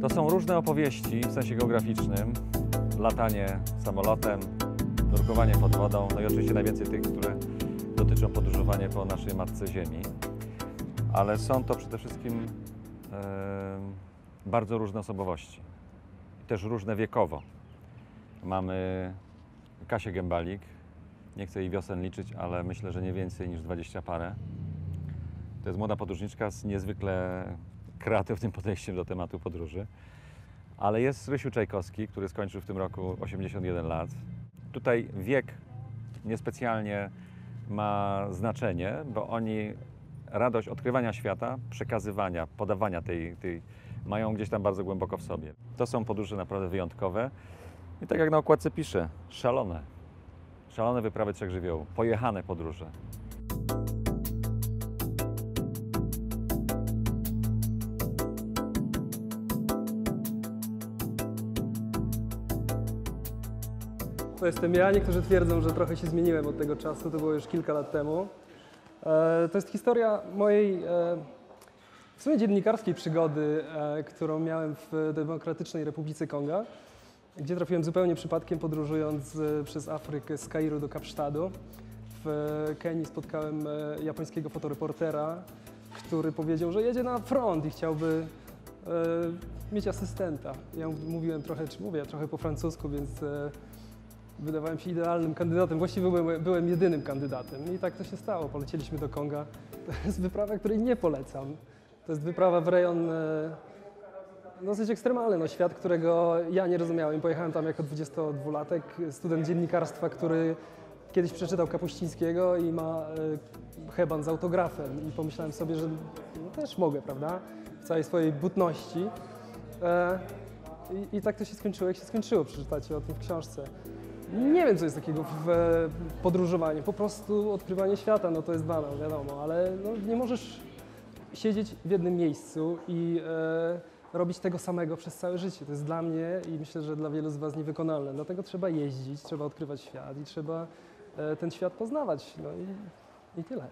To są różne opowieści w sensie geograficznym. Latanie samolotem, nurkowanie pod wodą, no i oczywiście najwięcej tych, które dotyczą podróżowania po naszej Matce Ziemi. Ale są to przede wszystkim bardzo różne osobowości. Też różne wiekowo. Mamy Kasię Gębalik. Nie chcę jej wiosen liczyć, ale myślę, że nie więcej niż 20 parę. To jest młoda podróżniczka z niezwykle kreatywnym podejściem do tematu podróży. Ale jest Rysiu Czajkowski, który skończył w tym roku 81 lat. Tutaj wiek niespecjalnie ma znaczenie, bo oni radość odkrywania świata, przekazywania, podawania tej, tej mają gdzieś tam bardzo głęboko w sobie. To są podróże naprawdę wyjątkowe i tak jak na okładce pisze, szalone. Szalone wyprawy trzech żywiołów, pojechane podróże. To jestem ja. Niektórzy twierdzą, że trochę się zmieniłem od tego czasu. To było już kilka lat temu. E, To jest historia mojej e, w sumie dziennikarskiej przygody, e, którą miałem w Demokratycznej Republice Konga, gdzie trafiłem zupełnie przypadkiem podróżując przez Afrykę z Kairu do Kapsztadu. W Kenii spotkałem japońskiego fotoreportera, który powiedział, że jedzie na front i chciałby mieć asystenta. Ja mówiłem trochę, czy mówię trochę po francusku, więc wydawałem się idealnym kandydatem. Właściwie byłem, byłem jedynym kandydatem i tak to się stało. Polecieliśmy do Konga. To jest wyprawa, której nie polecam. To jest wyprawa w rejon e, dosyć ekstremalny, no, świat, którego ja nie rozumiałem. Pojechałem tam jako 22-latek, student dziennikarstwa, który kiedyś przeczytał Kapuścińskiego i ma e, heban z autografem i pomyślałem sobie, że no, też mogę, prawda, w całej swojej butności. E, i, I tak to się skończyło, jak się skończyło, przeczytacie o tym w książce. Nie wiem, co jest takiego w podróżowaniu, po prostu odkrywanie świata, no to jest banał, wiadomo, ale no, nie możesz siedzieć w jednym miejscu i e, robić tego samego przez całe życie. To jest dla mnie i myślę, że dla wielu z Was niewykonalne. Dlatego trzeba jeździć, trzeba odkrywać świat i trzeba e, ten świat poznawać. No i, i tyle.